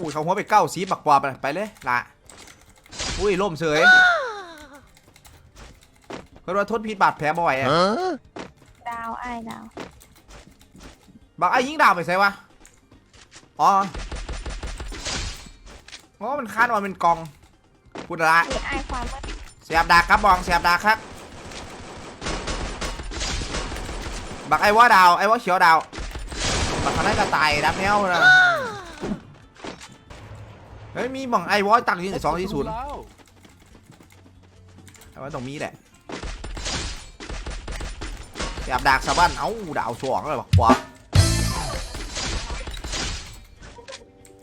อุ้ยเขาหัวไปเก้าสีบักปอบไปไปเลยละอุ้ยล่มเฉยเพิ่นว่าทนพิษบาดแผลบ่ไหวอะดาวไอ้ายดาวบักไอ้ยิงดาวไปใส่วะอ๋ออ๋อมันคาดว่าเป็นกองพูดละมีไอ้ายความมืดเสียบดากครับบองเสียบดากครับบักไอ้ว่าดาวไอ้ว่าเขียวดาวบักเขาได้กระต่ายดับแนวนะ เฮ้ยมีหม่องไอ้วอยตังอยิงสองที่ศูนย์แต่ว่าตรงนี้แหละแอบดากสะบั้นเอ้าดาวสวงเลยบอกว่า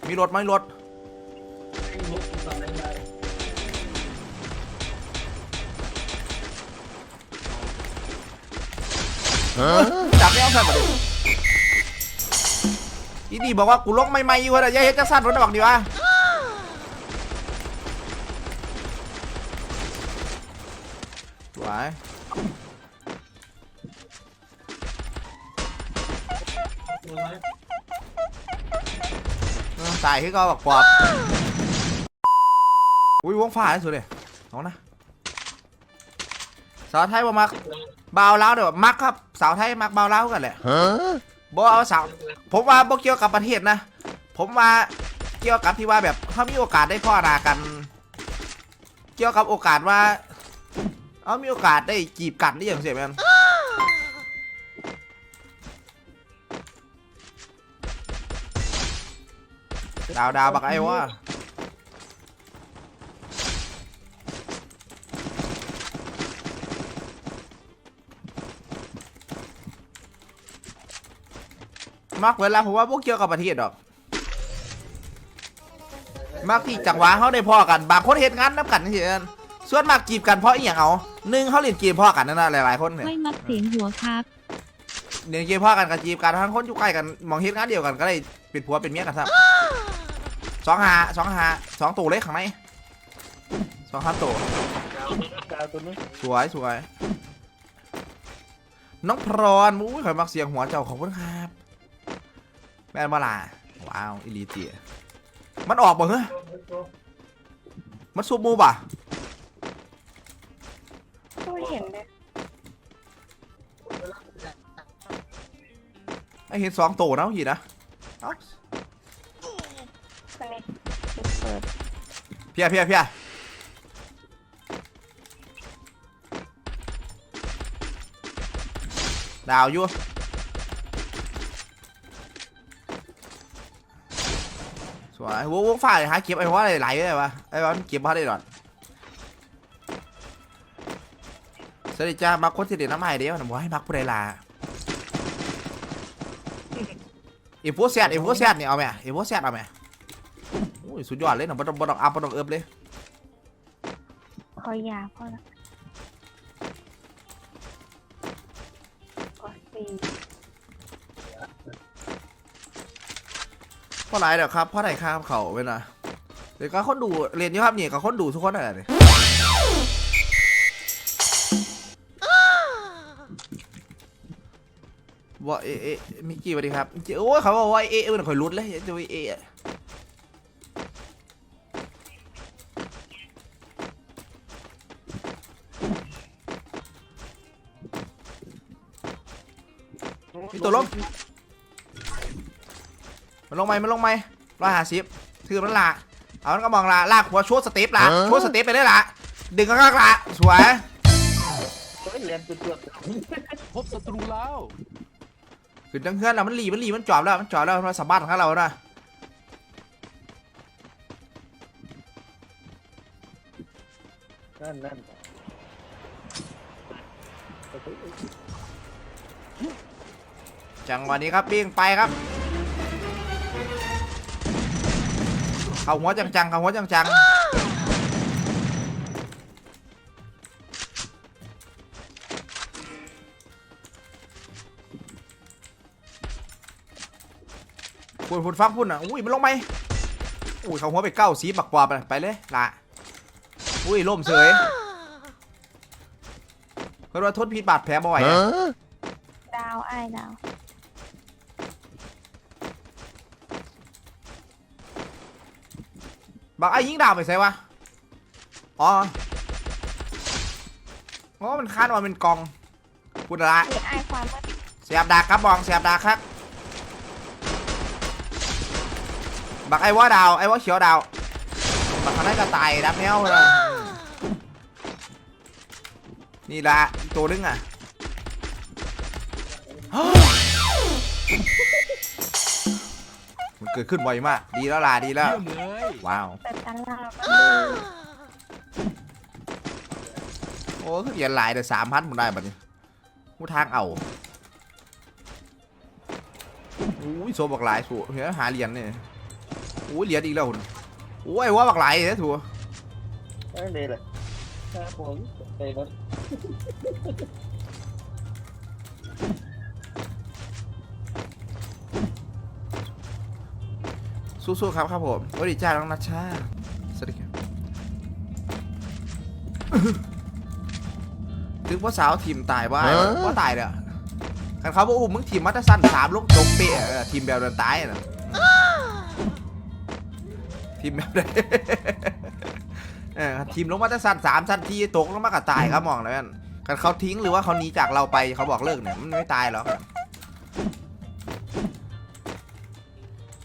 มีรถไหมรถจับไม่เอาสั่นมาดิอีดีบอกว่ากูลงไม่ไม่อยู่เลยอย่าเฮ็ดจังสั้นรถบอกดีวะ สวยเออตายที่ก็บอกปอบอุ้ยวงฝ่าที่สุดเลยเอานะสาวไทยบ่มักเบาวแล้วเดี๋ยวมักครับสาวไทยมักเบาวแล้วกันแหละบ่เอาสาวผมว่าบ่เกี่ยวกับประเทศนะ ผมว่าเกี่ยวกับที่ว่าแบบถ้ามีโอกาสได้พ่อนากัน เกี่ยวกับโอกาสว่า เอามีโอกาสได้จีบกันได้อย่างเสียแมนดาวดาวบักไอ้วะมักเวลาผมว่าพวกเกี่ยวกับประเทศดอก มักที่จังหวะเขาได้พ่อกัน บางคนเห็นงานนับกันเฉยๆ ส่วนมากจีบกันเพราะอีหยังเอาหนึ่งเขาเล่นเกมพ่อกันนั่นนะหลายๆคนเนี่ย ไม่มักเสียงหัวครับเล่นเกมพ่อกันกับจีบกันทั้งคนอยู่ใกล้กันมองเห็นงานเดียวกันก็เลยเป็นผัวเป็นเมียกันครับสองหาสองหาสองตัวเล็กข้างในสองห้าตัวดาวตัวนี้สวยสวยน้องพรอนมุ้ยข่อยมักเสียงหัวเจ้าของเพื่อนครับ แม่นมาล่ะว้าวอิลีเตียมันออกบ่เหรอมันซูบมูบ่ะ ไม่เห็นเลยไอเห็นสองตัวนะพี่นะเอ้าคนนี้เปิดเพียเพียเพียดาวอยู่สวยวงวงฝ่ายหาเก็บไอ้ว่าอะไรไหลเลยวะไอ้ว่ามันเก็บมาได้หรอ สวัสดีจ้ามาคนที่เด็ดน้ำใหม่เดียวนะบอกให้มักผู้ใดลาเอฟโฟแซดเอฟโฟแซดนี่เอาไหมเอฟโฟแซดเอาไหมโอ้ยสุดยอดเลยนะบ่ต้องบ่ต้องอัพบ่ต้องเอิบเลยคอยยาพ่อละก็สี่เพราะไรเดี๋ยวครับเพราะไหนครับเขาเวลาเดี๋ยวก็คนดูเรียนเยอะครับนี่ก็คนดูทุกคนอะไรเนี่ย ว่าเอะเอะมิกกี้สวัสดีครับมิกกี้โอ้ยเขาบอกว่าเอะเอะมันข่อยรุดเลยจะไปเอะอะพี่ตัวล้มมันลงไหมมันลงไหมร้อยห้าสิบถือมันละเอามันก็มองละลากหัวโชว์สเต็ปละโชว์สเต็ปไปเลยละดึงก็ละสวยเฮ้ยเรียนตัวตัวพบศัตรูแล้ว ขึ้นจังเพื่อนแล้วมันหลีมันหลีมันจอบแล้ว มันจอบแล้วมันสะบัดของเรานะนั่นนั่นจังหวะนี้ครับปิ้งไปครับ เข้าหัวจังๆเข้าหัวจังๆ พุ่นพุ่นฟังพุ่นอะอุ้ยมันลงไหมอุ้ยเข้าหัวไปเก้าสีบักปอบไปไปเลยละอุ้ยล่มเฉยเพิ่นว่าทนพิษบาดแผลบ่ไหวอะดาวไอ้ายดาวพบักไอ้ยิงดาวไปใส่วะอ๋อโอ้มันคาดว่าเป็นกองพูดละมีไอ้ายความว่าเสียบดากครับบองเสียบดากครับ บักไอ้ว่าดาวไอ้ว่าเขียวดาวบักข้างในก็ตายดับแนวเลยนี่ละอีกตัวนึงอะมันเกิดขึ้นบ่อยมาก ดีแล้วล่ะดีแล้วเยี่ยมเลยว้าวแต่ตลาดโอ้คือเหรียญหลายแต่สามพันผมได้บัดนี้กูทางเอาอุ้ยโซบักหลายสูเฮ้ยหาเหรียญเนี่ย อุ้ยเหรียญอีกแล้วคุณโอ้ยว่าบักหลายเนี่ยถูนั่นเลยแหละครับผมไปรถสู้ๆครับครับผมสวัสดีจ้าน้องนัชชาสวัสดีครับถึงพ่อสาวทีมตายว่าว่าตายเลยกันเขาบอกโอ้มึงทีมมัตตสั้นสามลูกจงเป๊ะเออทีมแบบเดินตายนะ ทีมแบบใดเออทีมลงมาตรสั้นสามสั้นที่ตกลงมากับตายครับมองแล้วกันกันเขาทิ้งหรือว่าเขาหนีจากเราไปเขาบอกเลิกเนี่ยมันไม่ตายหรอก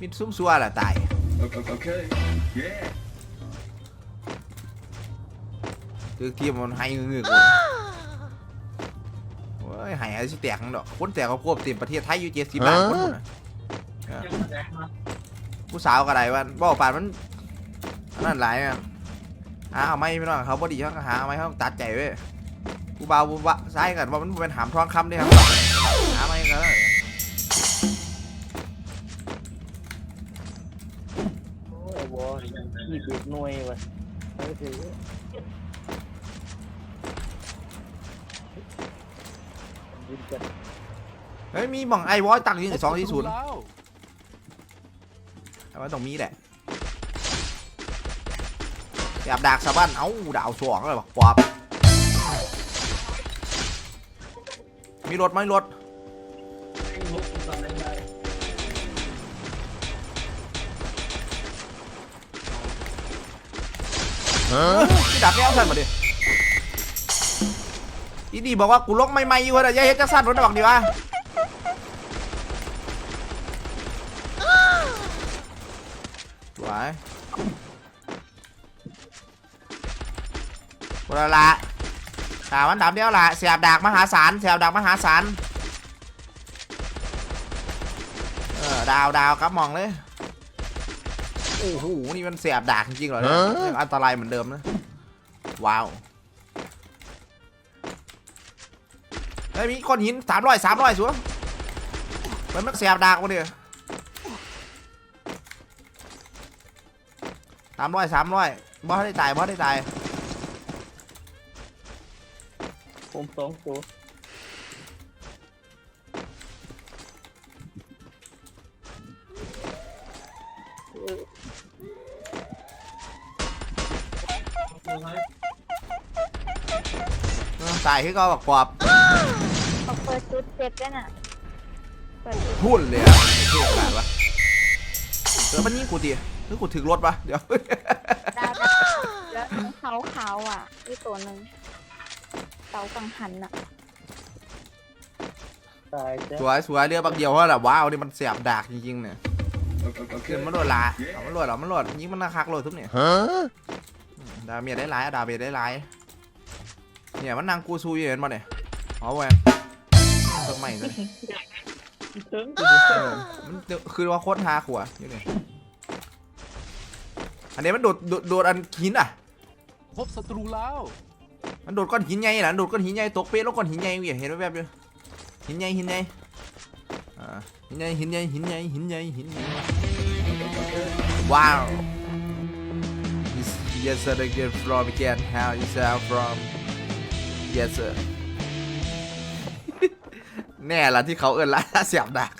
มิดซุ่มซัวแหละตาย Okay. Yeah. คือทีมมันให้เงือกๆเลยโอ้ยให้อะไรสิแตกนั่นดอกคนแตกเขาควบเต็มประเทศไทยอยู่เจ็ดสิบล้านคนพุ่นน่ะเออผู้สาวก็ได้วันบอกป่านมันอั นนั่นหลายอะหาเอาไม่ไม่น้องเขาบอดีเขาก็หาเอาไม่เขาต้องตัดใจเว้ยผู้บ่าวผู้บ่าวซ้ายกันว่ามันเป็นหามทองคำเด้ครับหาไม่ก็ได้โอ้ยบอยี่สิบหน่วยว่ะไปถือยินกันเฮ้ยมีหม่องไอวอยตักยิงสองที่ศูนย์พบศัตรูแล้วแต่ว่าตรงนี้แหละ แอบดากสะบั้นเอ้าดาวสองเลยบอกปอบมีรถไหมรถพี่ดับแก้วสั่นมาดิอีดีบอกว่ากูลกไม่ไม่อยู่อะอย่าเฮ็ดจังสั่นรถบอกดีวะสวย กูละละตามันดับเดียวละเสียบดากมหาศาลเสียบดากมหาศาลเออดาวดาวครับมองเลยโอ้โหนี่มันเสียบดากจริงๆเหรอเนี่ยยังอันตรายเหมือนเดิมนะว้าวเฮ้ยมีก้อนหินสามร้อยสามร้อยสัวมันมันเสียบดากมาดิสามร้อยสามร้อยบอสได้ตายบอสได้ตาย ผมสองตัวเออตายคือก็บอกปอบเขาเปิดจุดเจ็ดด้วยน่ะ เปิดจุดพุ่นเลยอะไอ้เท่ขนาดวะเออมันยิงกูดิหรือกูถึงรถปะเดี๋ยว ดาวดาวแล้วเขาเขาวอะอีกตัวหนึ่ง เสากังหันอะตายจ้ะสวยสวยเรือบางเดียวเพราะแบบว้าวนี่มันเสียบดากจริงๆเนี่ย Okay. ขึ้นมันโหลดละเอามันโหลดเอามันโหลดยิงมันนาคักโหลดทุกเนี่ยดาเมียได้หลายดาเมียได้หลายเนี่ยมันนางกูซูอยู่เห็นมาเนี่ยเอาแหวนต้นใหม่เลยเถิงเออมันคือว่าโคตรฮาขัวอยู่เนี่ยอันนี้มันโดดโดดโดดอันหินอะ พบศัตรูแล้ว มันโดดก้อนหินใหญ่นะโดดก้อนหินใหญ่ตกเป๊ะแล้วก้อนหินใหญ่เวียเห็นแวบๆอยู่หินใหญ่หินใหญ่หินใหญ่หินใหญ่หินใหญ่หินใหญ่หินใหญ่ว้าว Yes yes sir again from again how is that from Yes sir แน่ละที่เขาเอินละเสียบดัก